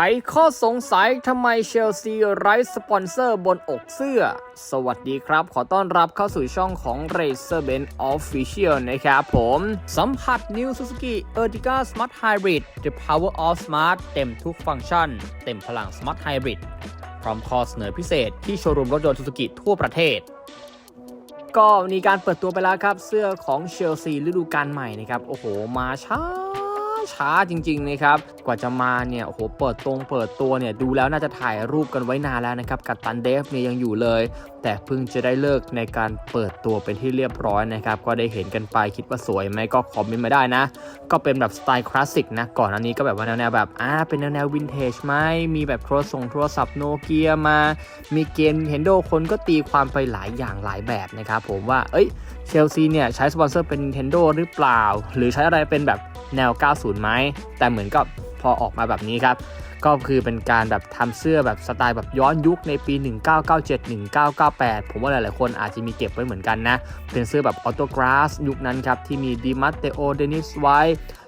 ไขข้อสงสัยทำไมเชลซีไร้สปอนเซอร์บนอกเสื้อ สวัสดีครับ ขอต้อนรับเข้าสู่ช่องของ Racer Ben Official นะครับผม สัมผัส New Suzuki Ertiga Smart Hybrid The Power of Smart เต็มทุกฟังก์ชัน เต็มพลัง Smart Hybrid พร้อมข้อเสนอพิเศษที่โชว์รูมรถยนต์ Suzuki ทั่วประเทศก็มีการเปิดตัวไปแล้วครับ เสื้อของเชลซีฤดูกาลใหม่นะครับ โอ้โห มาช้า ช้าจริงๆนะครับ กว่าจะมาเนี่ยโอ้โหเปิดตรงเปิดตัวเนี่ยดูแล้วน่าจะถ่ายรูปกันไว้นานแล้วนะครับกับตันเดฟเนี่ยยังอยู่เลย แต่เพิ่งจะได้เลิกในการเปิดตัวเป็นที่เรียบร้อยนะครับก็ได้เห็นกันไปคิดว่าสวยไหมก็คอมเมนต์มาได้นะ ก็เป็นแบบสไตล์คลาสสิกนะก่อนอันนี้ก็แบบว่าแนวแบบอ่าเป็นแนวๆวินเทจไหมมีแบบโทรศัพท์โทรศัพท์โนเกียมา มีเกม Nintendo คนก็ตีความไปหลายอย่างหลายแบบนะครับผมว่าเอ้ยเชลซีเนี่ยใช้สปอนเซอร์เป็น Nintendo หรือเปล่า หรือใช้อะไรเป็นแบบ แนว 90 ไหม แต่เหมือนกับพอออกมาแบบนี้ครับก็คือเป็นการแบบทำเสื้อแบบสไตล์แบบย้อนยุคในปี 1997 1998 ผมว่าหลายๆ คนอาจจะมีเก็บไว้เหมือนกันนะ เป็นเสื้อแบบออโตกราสยุคนั้นครับ ที่มีดิมัตเตโอเดนิสไว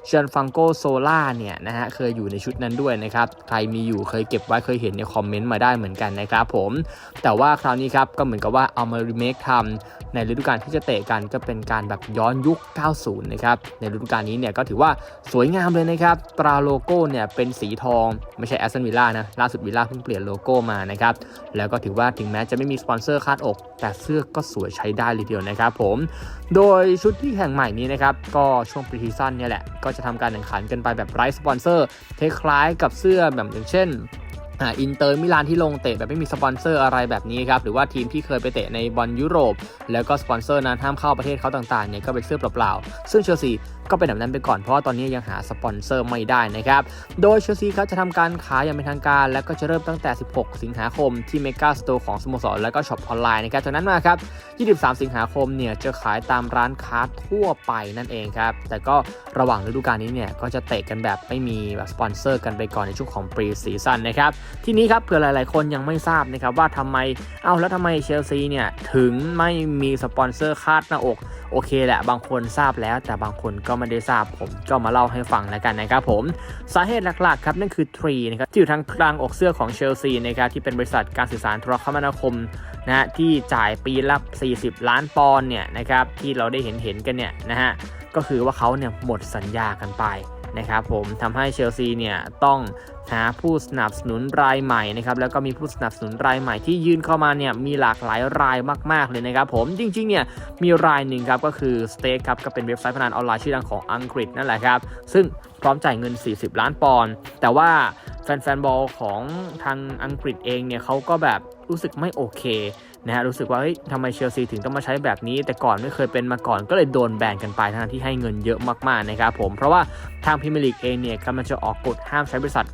เชนฟังโกโซล่าเนี่ยนะฮะเคยอยู่ในชุดนั้นด้วยนะครับ ใครมีอยู่เคยเก็บไว้เคยเห็นในคอมเมนต์มาได้เหมือนกันนะครับผม แต่ว่าคราวนี้ครับก็เหมือนกับว่าเอามารีเมคทำในฤดูกาลที่จะเตะกันก็เป็นการแบบย้อนยุค 90 นะครับ ในฤดูกาลนี้เนี่ยก็ถือว่าสวยงามเลยนะครับตราโลโก้เนี่ยเป็นสีทองไม่ใช่แอสตันวิลล่านะ ล่าสุดวิลล่าเพิ่งเปลี่ยนโลโก้มานะครับ แล้วก็ถือว่าถึงแม้จะไม่มีสปอนเซอร์คาดอก แต่เสื้อก็สวยใช้ได้เลยเดียวนะครับผม โดยชุดที่แข่งใหม่นี้นะครับ ก็ช่วงปรีซีซั่นเนี่ยแหละ ก็จะทำการแข่งขันกันไปแบบไร้สปอนเซอร์คล้ายกับเสื้อแบบอย่างเช่นอินเตอร์มิลานที่ลงเตะแบบไม่มีสปอนเซอร์อะไรแบบนี้ครับ หรือว่าทีมที่เคยไปเตะในบอลยุโรป แล้วก็สปอนเซอร์นั้นห้ามเข้าประเทศเขาต่างๆเนี่ยก็เป็นเสื้อเปล่าๆซึ่งเชลซี ก็เป็นแบบนั้นไปก่อนเพราะว่าตอนนี้ยังหาสปอนเซอร์ไม่ได้นะครับ โดยเชลซีครับจะทำการขายอย่างเป็นทางการ และก็จะเริ่มตั้งแต่ 16 สิงหาคมที่เมกาสโตร์ของสโมสรและก็ช็อปออนไลน์นะครับจากนั้นมาครับ 23 สิงหาคมเนี่ยจะขายตามร้านค้าทั่วไปนั่นเองครับแต่ก็ระหว่างฤดูกาลนี้เนี่ยก็จะเตะกันแบบไม่มีแบบสปอนเซอร์กันไปก่อนในช่วงของปรีซีซั่นนะครับทีนี้ครับเผื่อหลาย ๆ คนยังไม่ทราบนะครับว่าทำไมเอ้าแล้วทำไมเชลซีเนี่ยถึงไม่มีสปอนเซอร์คาดหน้าอกโอเคแหละบางคนทราบแล้วแต่บางคนก็ไม่ได้ทราบผมก็มาเล่าให้ฟังแล้วกันนะครับผม สาเหตุหลักๆครับนั่นคือทรีนะครับที่อยู่ทางกลางอกเสื้อของเชลซีนะครับที่เป็นบริษัทการสื่อสารโทรคมนาคมนะฮะที่จ่ายปีละ 40 ล้านปอนด์เนี่ยนะครับที่เราได้เห็นเห็นกันเนี่ยนะฮะก็คือว่าเขาเนี่ยหมดสัญญากันไป นะครับผมทำให้เชลซีเนี่ยต้องหาผู้สนับสนุนรายใหม่นะครับแล้วก็มีผู้สนับสนุนรายใหม่ที่ยื่นเข้ามาเนี่ยมีหลากหลายรายมาก ๆ เลยนะครับผมจริงๆเนี่ยมีรายหนึ่งครับก็คือ Stake ครับก็เป็นเว็บไซต์พนันออนไลน์ชื่อดังของอังกฤษนั่นแหละครับซึ่งพร้อมจ่ายเงิน 40 ล้านปอนด์แต่ว่าแฟนๆบอลของทางอังกฤษเองเนี่ยเขาก็แบบ รู้สึกไม่โอเคนะฮะรู้สึกว่าเฮ้ยทำไมเชลซีถึงต้องมาใช้แบบนี้ แต่ก่อนไม่เคยเป็นมาก่อนก็เลยโดนแบนกันไปทั้งที่ให้เงินเยอะมากๆนะครับผมเพราะว่าทางพรีเมลีกเองเนี่ยกำลังจะออกกฎห้ามใช้บริษัท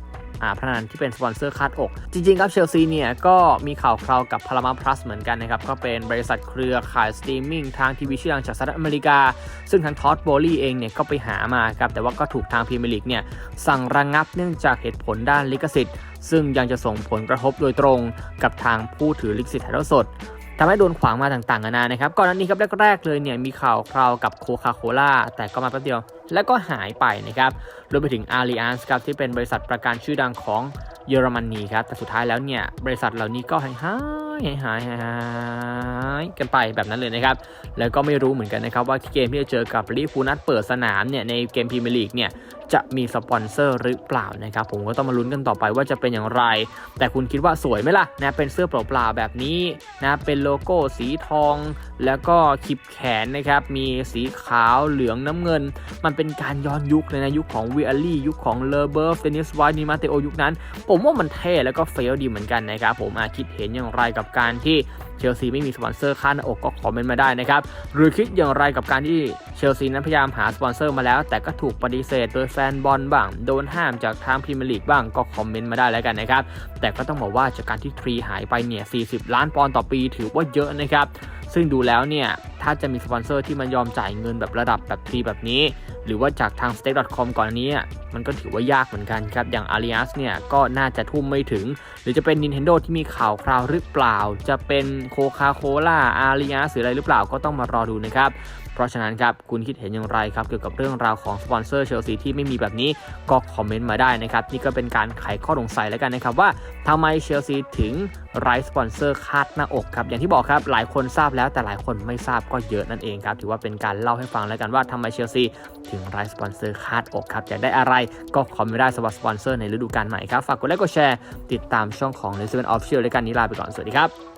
พนันที่เป็นสปอนเซอร์คาดอก จริงๆครับเชลซีเนี่ยก็มีข่าวคราวกับพารามาพลัสเหมือนกันนะครับ ก็เป็นบริษัทเครือข่ายสตรีมมิ่งทางทีวีชื่อดังจากสหรัฐอเมริกา ซึ่งทางทอดโบลี่เองเนี่ยก็ไปหามาครับ แต่ว่าก็ถูกทางพรีเมียร์ลีกเนี่ยสั่งระงงับเนื่องจากเหตุผลด้านลิขสิทธิ์ ซึ่งยังจะส่งผลกระทบโดยตรงกับทางผู้ถือลิขสิทธิ์ถ่ายทอดสด ทำให้โดนขวางมาต่างๆนานานะครับ ก่อนหน้านี้ครับแรก ๆ เลยเนี่ยมีข่าวคราวกับโคคาโคล่าแต่ก็มาแป๊บเดียว แล้วก็หายไปนะครับ รวมไปถึงอาริอันส์ครับที่เป็นบริษัทประกันชื่อดังของเยอรมนีครับ แต่สุดท้ายแล้วเนี่ยบริษัทเหล่านี้ก็หายหายายหายหายกันไปแบบนั้นเลยนะครับ แล้วก็ไม่รู้เหมือนกันนะครับว่าเกมที่จะเจอกับลิเวอร์พูนัดเปิดสนามเนี่ยในเกมพรีเมียร์ลีกเนี่ยจะมีสปอนเซอร์หรือเปล่านะครับ ผมก็ต้องมาลุ้นกันต่อไปว่าจะเป็นอย่างไร แต่คุณคิดว่าสวยไหมล่ะนะเป็นเสื้อเปล่าๆแบบนี้นะเป็นโลโก้สีทอง แล้วก็คลิปแขนนะครับมีสีขาวเหลืองน้ำเงิน มันเป็นการย้อนยุคเลยนะยุคของวิอลี่ยุคของเลเบอร์ฟเดนิสไวนิมาเตโอยุคนั้น ผมว่ามันเท่แล้วก็เฟลดีเหมือนกันนะครับผมอาคิดเห็นอย่างไรกับการที่เชลซีไม่มีสปอนเซอร์ค่าหน้าอกก็คอมเมนต์มาได้นะครับ หรือคิดอย่างไรกับการที่เชลซีนั้นพยายามหาสปอนเซอร์มาแล้ว แต่ก็ถูกปฏิเสธโดยแฟนบอลบ้าง โดนห้ามจากทางพรีเมียร์ลีกบ้างก็คอมเมนต์มาได้แล้วกันนะครับ แต่ก็ต้องบอกว่าจากการที่ทรีหายไปเนี่ย 40 ล้านปอนด์ต่อปีถือว่าเยอะนะครับ ซึ่งดูแล้วเนี่ย ถ้าจะมีสปอนเซอร์ที่มันยอมจ่ายเงินแบบระดับแบบทรีแบบนี้ หรือว่าจากทาง stake.com ก่อนนี้มันก็ถือว่ายากเหมือนกันครับ อย่าง a l i a s เนี่ยก็น่าจะทุ่มไม่ถึง หรือจะเป็น Nintendo ที่มีข่าวคราวหรือเปล่า จะเป็น Coca-Cola Allianz หรืออะไรหรือเปล่าก็ต้องมารอดูนะครับ เพราะฉะนั้นครับคุณคิดเห็นอย่างไรครับเกี่ยวกับเรื่องราวของสปอนเซอร์เชลซีที่ไม่มีแบบนี้ก็คอมเมนต์มาได้นะครับนี่ก็เป็นการไขข้อสงสัยแล้วกันนะครับว่าทำไมเชลซีถึงไร้สปอนเซอร์คาดหน้าอกครับอย่างที่บอกครับหลายคนทราบแล้วแต่หลายคนไม่ทราบก็เยอะนั่นเองครับถือว่าเป็นการเล่าให้ฟังแล้วกันว่าทำไมเชลซีถึงไร้สปอนเซอร์คาดอกครับอยากได้อะไรก็คอมเมนต์ได้สำหรับสปอนเซอร์ในฤดูกาลใหม่ครับฝากกดไลค์กดแชร์ติดตามช่องของ l e s b e n Official ด้วยกันนี้ลาไปก่อนสวัสดีครับ